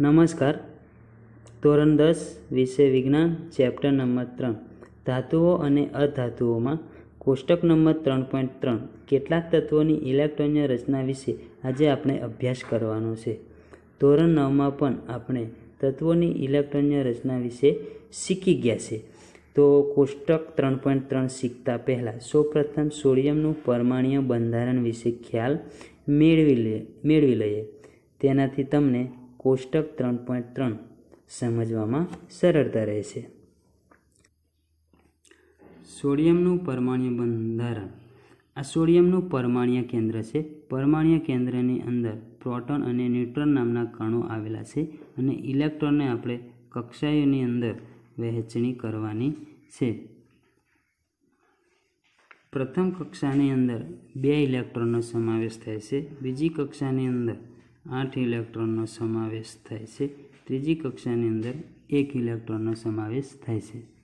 નમસ્કાર. ધોરણ દસ, વિષય વિજ્ઞાન, ચેપ્ટર નંબર ત્રણ. ધાતુઓ અને અધાતુઓમાં કોષ્ટક નંબર ત્રણ પોઈન્ટ ત્રણ. કેટલાક તત્વોની ઇલેક્ટ્રોનની રચના વિશે આજે આપણે અભ્યાસ કરવાનો છે. ધોરણ નવમાં પણ આપણે તત્વોની ઇલેક્ટ્રોનની રચના વિશે શીખી ગયા છે. તો કોષ્ટક ત્રણ પોઈન્ટ ત્રણ શીખતા પહેલાં સૌપ્રથમ સોડિયમનું પરમાણીય બંધારણ વિશે ખ્યાલ મેળવી લઈએ મેળવી લઈએ. તેનાથી તમને કોષ્ટક ત્રણ પોઈન્ટ ત્રણ સમજવામાં સરળતા રહેશે સોડિયમનું પરમાણ્ય બંધારણ. આ સોડિયમનું પરમાણ્ય કેન્દ્ર છે. પરમાણ્ય કેન્દ્રની અંદર પ્રોટોન અને ન્યુટ્રોન નામના કણો આવેલા છે અને ઇલેક્ટ્રોનને આપણે કક્ષાઓની અંદર વહેંચણી કરવાની છે. પ્રથમ કક્ષાની અંદર બે ઇલેક્ટ્રોનનો સમાવેશ થાય છે. બીજી કક્ષાની અંદર આઠ ઇલેક્ટ્રોનનો સમાવેશ થાય છે. ત્રીજી કક્ષાની અંદર એક ઇલેક્ટ્રોનનો સમાવેશ થાય છે.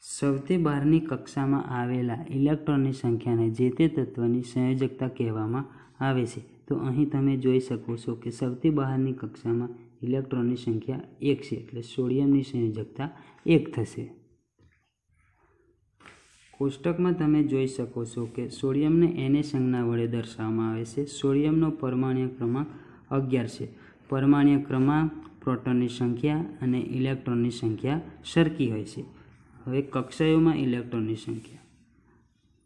સૌથી બહારની કક્ષામાં આવેલા ઇલેક્ટ્રોનની સંખ્યાને જે તે તત્વની સંયોજકતા કહેવામાં આવે છે. તો અહીં તમે જોઈ શકો છો કે સૌથી બહારની કક્ષામાં ઇલેક્ટ્રોનની સંખ્યા એક છે, એટલે સોડિયમની સંયોજકતા એક થશે. કોષ્ટકમાં તમે જોઈ શકો છો કે સોડિયમને એને સંજ્ઞા વડે દર્શાવવામાં આવે છે. સોડિયમનો પરમાણ્ય ક્રમાંક અગિયાર છે. પરમાણ્ય ક્રમાંક પ્રોટોનની સંખ્યા અને ઇલેક્ટ્રોનની સંખ્યા સરખી હોય છે. હવે કક્ષાઓમાં ઇલેક્ટ્રોનની સંખ્યા.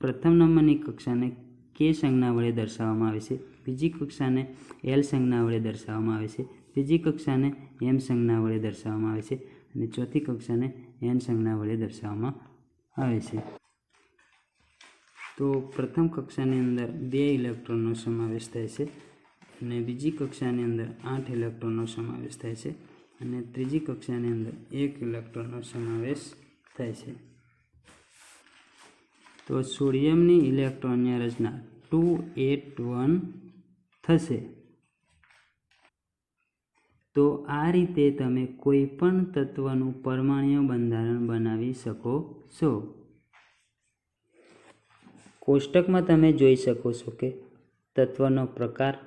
પ્રથમ નંબરની કક્ષાને કે સંજ્ઞા વડે દર્શાવવામાં આવે છે. બીજી કક્ષાને એલ સંજ્ઞા વડે દર્શાવવામાં આવે છે. ત્રીજી કક્ષાને એમ સંજ્ઞા વડે દર્શાવવામાં આવે છે. અને ચોથી કક્ષાને એન સંજ્ઞા વડે દર્શાવવામાં આવે છે. તો પ્રથમ કક્ષાની અંદર બે ઇલેક્ટ્રોનનો સમાવેશ થાય છે અને બીજી કક્ષાની અંદર આઠ ઇલેક્ટ્રોનનો સમાવેશ થાય છે અને ત્રીજી કક્ષાની અંદર એક ઇલેક્ટ્રોનનો સમાવેશ થાય છે. તો સોડિયમની ઇલેક્ટ્રોનની રચના ટુ એટ વન થશે. તો આ રીતે તમે કોઈ પણ તત્વનું પરમાણ્ય બંધારણ બનાવી શકો છો. કોષ્ટકમાં તમે જોઈ શકો છો કે તત્વનો પ્રકાર,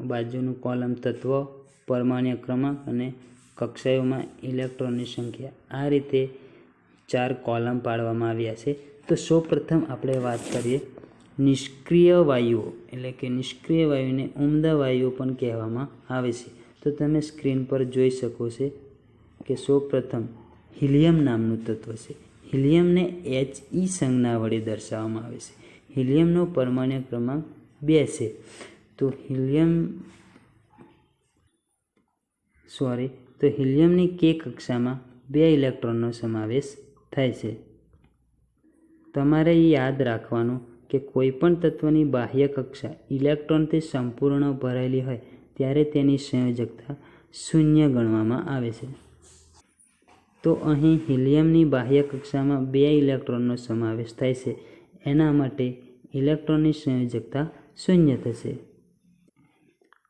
બાજુનું કોલમ તત્વ, પરમાણ્ય ક્રમાંક અને કક્ષાઓમાં ઇલેક્ટ્રોનની સંખ્યા. આ રીતે ચાર કોલમ પાડવામાં આવ્યા છે. તો સૌપ્રથમ આપણે વાત કરીએ નિષ્ક્રિય વાયુઓ, એટલે કે નિષ્ક્રિય વાયુને ઉમદા વાયુઓ પણ કહેવામાં આવે છે. તો તમે સ્ક્રીન પર જોઈ શકો છો કે સૌપ્રથમ હિલિયમ નામનું તત્વ છે. હિલિયમને એચ ઈ સંજ્ઞા વડે દર્શાવવામાં આવે છે. હિલિયમનો પરમાણ્ય ક્રમાંક બે છે. તો હિલિયમ સોરી તો હિલિયમની કે કક્ષામાં બે ઇલેક્ટ્રોનનો સમાવેશ થાય છે. તમારે યાદ રાખવાનું કે કોઈપણ તત્વની બાહ્ય કક્ષા ઇલેક્ટ્રોનથી સંપૂર્ણ ભરાયેલી હોય, ત્યારે તેની સંયોજકતા શૂન્ય ગણવામાં આવે છે. તો અહીં હિલિયમની બાહ્ય કક્ષામાં બે ઇલેક્ટ્રોનનો સમાવેશ થાય છે. એના માટે ઇલેક્ટ્રોનની સંયોજકતા શૂન્ય થશે.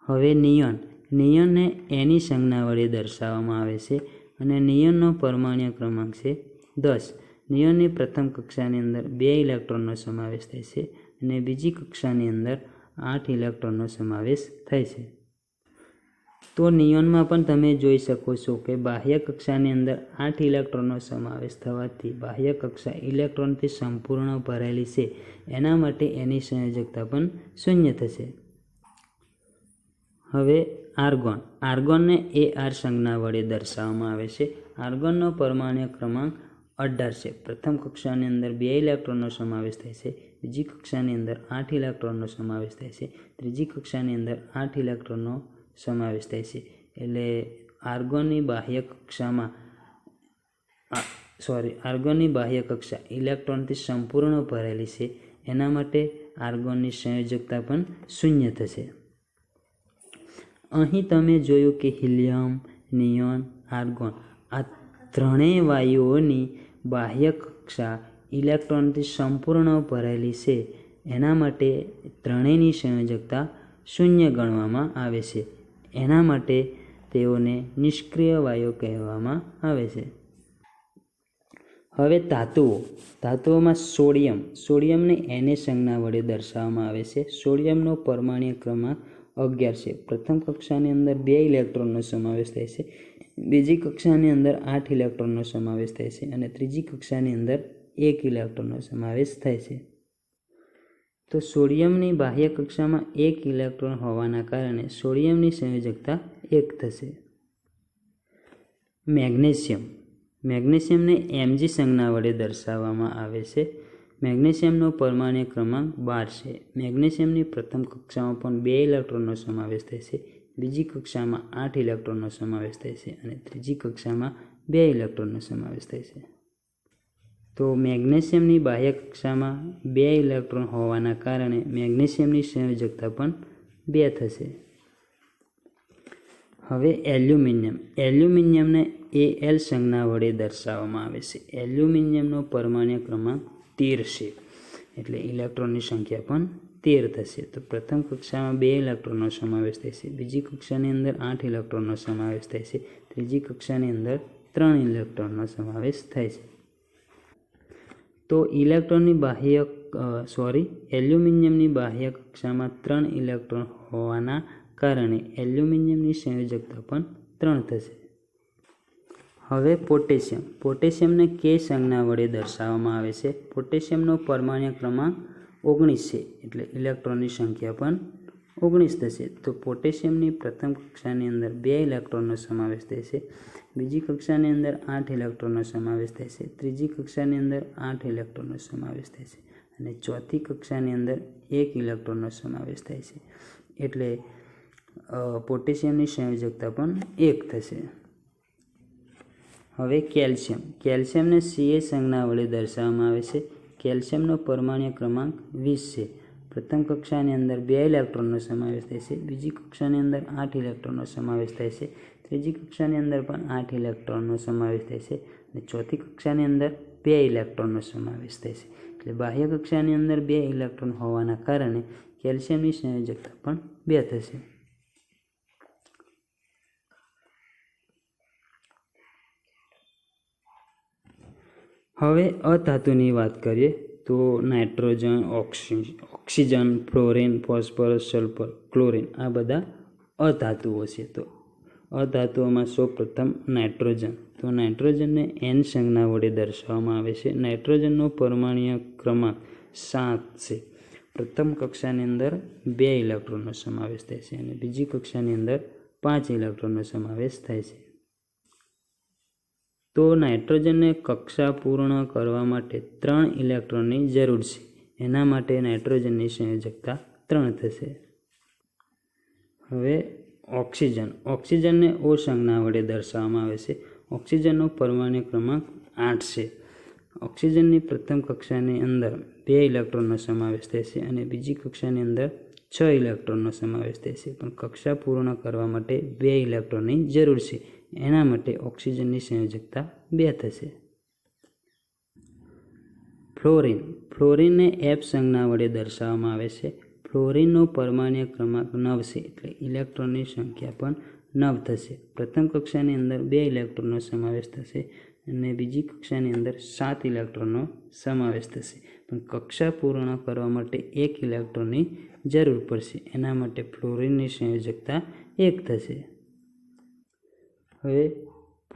હવે નિયોન. નિયોનને એની સંજ્ઞા વડે દર્શાવવામાં આવે છે અને નિયોનનો પરમાણ્ય ક્રમાંક છે દસ. નિયોનની પ્રથમ કક્ષાની અંદર બે ઇલેક્ટ્રોનનો સમાવેશ થાય છે અને બીજી કક્ષાની અંદર આઠ ઇલેક્ટ્રોનનો સમાવેશ થાય છે. તો નિયોનમાં પણ તમે જોઈ શકો છો કે બાહ્ય કક્ષાની અંદર આઠ ઇલેક્ટ્રોનનો સમાવેશ થવાથી બાહ્ય કક્ષા ઇલેક્ટ્રોનથી સંપૂર્ણ ભરાયેલી છે. એના માટે એની સંયોજકતા પણ શૂન્ય થશે. હવે આર્ગોન. આર્ગોનને એ આર સંજ્ઞા વડે દર્શાવવામાં આવે છે. આર્ગોનનો પરમાણ્ય ક્રમાંક અઢાર છે. પ્રથમ કક્ષાની અંદર બે ઇલેક્ટ્રોનનો સમાવેશ થાય છે. બીજી કક્ષાની અંદર આઠ ઇલેક્ટ્રોનનો સમાવેશ થાય છે. ત્રીજી કક્ષાની અંદર આઠ ઇલેક્ટ્રોનનો સમાવેશ થાય છે. એટલે આર્ગોનની બાહ્ય કક્ષામાં સોરી આર્ગોનની બાહ્ય કક્ષા ઇલેક્ટ્રોનથી સંપૂર્ણ ભરેલી છે. એના માટે આર્ગોનની સંયોજકતા પણ શૂન્ય થશે. અહીં તમે જોયું કે હિલિયમ, નિયોન, આર્ગોન, આ ત્રણેય વાયુઓની બાહ્ય કક્ષા ઇલેક્ટ્રોનથી સંપૂર્ણ ભરાયેલી છે. એના માટે ત્રણેયની સંયોજકતા શૂન્ય ગણવામાં આવે છે. એના માટે તેઓને નિષ્ક્રિય વાયુ કહેવામાં આવે છે. હવે ધાતુઓ. ધાતુઓમાં સોડિયમ. સોડિયમને એને સંજ્ઞા વડે દર્શાવવામાં આવે છે. સોડિયમનો પરમાણ્ય ક્રમાંક અગિયાર છે. પ્રથમ કક્ષાની અંદર બે ઇલેક્ટ્રોનનો સમાવેશ થાય છે. બીજી કક્ષાની અંદર આઠ ઇલેક્ટ્રોનનો સમાવેશ થાય છે અને ત્રીજી કક્ષાની અંદર એક ઇલેક્ટ્રોનનો સમાવેશ થાય છે. તો સોડિયમની બાહ્ય કક્ષામાં એક ઇલેક્ટ્રોન હોવાના કારણે સોડિયમની સંયોજકતા એક થશે. મેગ્નેશિયમ. મેગ્નેશિયમને એમજી સંજ્ઞા વડે દર્શાવવામાં આવે છે. મેગ્નેશિયમનો પરમાણ્ય ક્રમાંક બાર છે. મેગ્નેશિયમની પ્રથમ કક્ષામાં પણ બે ઇલેક્ટ્રોનનો સમાવેશ થાય છે. બીજી કક્ષામાં આઠ ઇલેક્ટ્રોનનો સમાવેશ થાય છે અને ત્રીજી કક્ષામાં બે ઇલેક્ટ્રોનનો સમાવેશ થાય છે. તો મેગ્નેશિયમની બાહ્ય કક્ષામાં બે ઇલેક્ટ્રોન હોવાના કારણે મેગ્નેશિયમની સંયોજકતા પણ બે થશે. હવે એલ્યુમિનિયમ. એલ્યુમિનિયમને એ એલ સંજ્ઞા વડે દર્શાવવામાં આવે છે. એલ્યુમિનિયમનો પરમાણ્ય ક્રમાંક તેર છે, એટલે ઇલેક્ટ્રોનની સંખ્યા પણ તેર થશે. તો પ્રથમ કક્ષામાં બે ઇલેક્ટ્રોનનો સમાવેશ છે. બીજી કક્ષાની અંદર આઠ ઇલેક્ટ્રોનનો સમાવેશ થાય છે. ત્રીજી કક્ષાની અંદર ત્રણ ઇલેક્ટ્રોનનો સમાવેશ થાય છે. તો ઇલેક્ટ્રોનની બાહ્ય સોરી એલ્યુમિનિયમની બાહ્ય કક્ષામાં ત્રણ ઇલેક્ટ્રોન હોવાના કારણે એલ્યુમિનિયમની સંયોજકતા પણ ત્રણ થશે. હવે પોટેશિયમ. પોટેશિયમને કે સંજ્ઞા વડે દર્શાવવામાં આવે છે. પોટેશિયમનો પરમાણ્ય ક્રમાંક ઓગણીસ છે, એટલે ઇલેક્ટ્રોનની સંખ્યા પણ ઓગણીસ થશે. તો પોટેશિયમની પ્રથમ કક્ષાની અંદર બે ઇલેક્ટ્રોનનો સમાવેશ છે. બીજી કક્ષાની અંદર આઠ ઇલેક્ટ્રોનનો સમાવેશ થાય છે. ત્રીજી કક્ષાની અંદર આઠ ઇલેક્ટ્રોનનો સમાવેશ થાય છે અને ચોથી કક્ષાની અંદર એક ઇલેક્ટ્રોનનો સમાવેશ થાય છે. એટલે પોટેશિયમની સંયોજકતા પણ એક થશે. હવે કેલ્શિયમ. કેલ્શિયમને સીએ સંજ્ઞા વડે દર્શાવવામાં આવે છે. કેલ્શિયમનો પરમાણ્ય ક્રમાંક વીસ છે. પ્રથમ કક્ષાની અંદર બે ઇલેક્ટ્રોનનો સમાવેશ થાય છે, બીજી કક્ષાની અંદર આઠ ઇલેક્ટ્રોનનો સમાવેશ થાય છે, ત્રીજી કક્ષાની અંદર પણ આઠ ઇલેક્ટ્રોનનો સમાવેશ થાય છે અને ચોથી કક્ષાની અંદર બે ઇલેક્ટ્રોનનો સમાવેશ થાય છે. એટલે બાહ્ય કક્ષાની અંદર બે ઇલેક્ટ્રોન હોવાના કારણે કેલ્શિયમની સંયોજકતા પણ બે થશે. હવે અધાતુની વાત કરીએ. તો nitrogen, oxy, oxygen, fluorine, phosphorus, sulphur, chlorine આ બધા અધાતુઓ છે. તો અધાતુઓમાં સૌપ્રથમ નાઇટ્રોજન. તો નાઇટ્રોજનને એન સંજ્ઞા વડે દર્શાવવામાં આવે છે. નાઇટ્રોજનનો પરમાણીય ક્રમાંક સાત છે. પ્રથમ કક્ષાની અંદર બે ઇલેક્ટ્રોનનો સમાવેશ થાય છે અને બીજી કક્ષાની અંદર પાંચ ઇલેક્ટ્રોનનો સમાવેશ થાય છે. તો નાઇટ્રોજનને કક્ષા પૂર્ણ કરવા માટે ત્રણ ઇલેક્ટ્રોનની જરૂર છે. એના માટે નાઇટ્રોજનની સંયોજકતા ત્રણ થશે. હવે ઓક્સિજન. ઓક્સિજનને ઓ સંજ્ઞા વડે દર્શાવવામાં આવે છે. ઓક્સિજનનો પરમાણ્ય ક્રમાંક આઠ છે. ઓક્સિજનની પ્રથમ કક્ષાની અંદર બે ઇલેક્ટ્રોનનો સમાવેશ છે અને બીજી કક્ષાની અંદર છ ઇલેક્ટ્રોનનો સમાવેશ છે. પણ કક્ષા પૂર્ણ કરવા માટે બે ઇલેક્ટ્રોનની જરૂર છે. એના માટે ઓક્સિજનની સંયોજકતા બે થશે. ફ્લોરિન. ફ્લોરિનને એફ સંજ્ઞા વડે દર્શાવવામાં આવે છે. ફ્લોરિનનો પરમાણ્ય ક્રમાંક નવ છે એટલે ઇલેક્ટ્રોનની સંખ્યા પણ નવ થશે. પ્રથમ કક્ષાની અંદર બે ઇલેક્ટ્રોનનો સમાવેશ થશે અને બીજી કક્ષાની અંદર સાત ઇલેક્ટ્રોનનો સમાવેશ થશે. પણ કક્ષા પૂર્ણ કરવા માટે એક ઇલેક્ટ્રોનની જરૂર પડશે. એના માટે ફ્લોરિનની સંયોજકતા એક થશે. હવે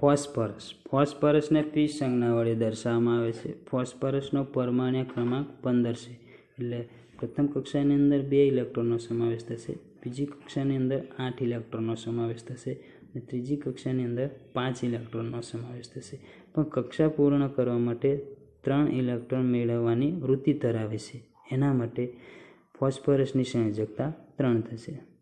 ફોસ્ફરસ. ફોસ્ફરસને પી સંજ્ઞા વડે દર્શાવવામાં આવે છે. ફોસ્ફરસનો પરમાણ્ય ક્રમાંક પંદર છે. એટલે પ્રથમ કક્ષાની અંદર બે ઇલેક્ટ્રોનનો સમાવેશ થશે. બીજી કક્ષાની અંદર આઠ ઇલેક્ટ્રોનનો સમાવેશ થશે અને ત્રીજી કક્ષાની અંદર પાંચ ઇલેક્ટ્રોનનો સમાવેશ થશે. પણ કક્ષા પૂર્ણ કરવા માટે ત્રણ ઇલેક્ટ્રોન મેળવવાની વૃત્તિ ધરાવે છે. એના માટે ફોસ્ફરસની સંયોજકતા ત્રણ થશે.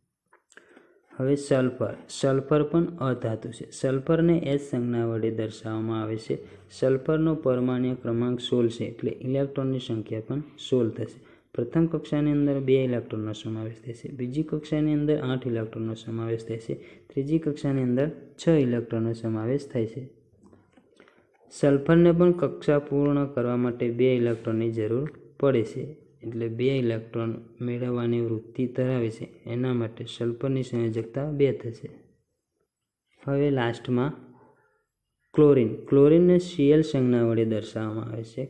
હવે સલ્ફર. સલ્ફર પણ અધાતુ છે. સલ્ફરને એચ સંજ્ઞા વડે દર્શાવવામાં આવે છે. સલ્ફરનો પરમાણ્ય ક્રમાંક સોળ છે એટલે ઇલેક્ટ્રોનની સંખ્યા પણ સોળ થશે. પ્રથમ કક્ષાની અંદર બે ઇલેક્ટ્રોનનો સમાવેશ થશે બીજી કક્ષાની અંદર આઠ ઇલેક્ટ્રોનનો સમાવેશ થશે ત્રીજી કક્ષાની અંદર છ ઇલેક્ટ્રોનનો સમાવેશ થાય છે. સલ્ફરને પણ કક્ષા પૂર્ણ કરવા માટે બે ઇલેક્ટ્રોનની જરૂર પડે છે. એટલે બે ઇલેક્ટ્રોન મેળવવાની વૃત્તિ ધરાવે છે. એના માટે સલ્ફરની સંયોજકતા બે થશે. હવે લાસ્ટમાં ક્લોરિન. ક્લોરિનને સીએલ સંજ્ઞા વડે દર્શાવવામાં આવે છે.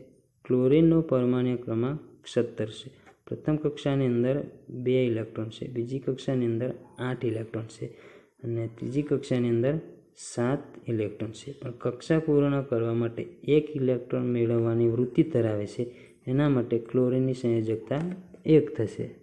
ક્લોરિનનો પરમાણ્ય ક્રમાંક સત્તર છે. પ્રથમ કક્ષાની અંદર બે ઇલેક્ટ્રોન છે. બીજી કક્ષાની અંદર આઠ ઇલેક્ટ્રોન છે અને ત્રીજી કક્ષાની અંદર સાત ઇલેક્ટ્રોન છે. પણ કક્ષા પૂર્ણ કરવા માટે એક ઇલેક્ટ્રોન મેળવવાની વૃત્તિ ધરાવે છે. એના માટે ક્લોરીનની સંયોજકતા એક થશે.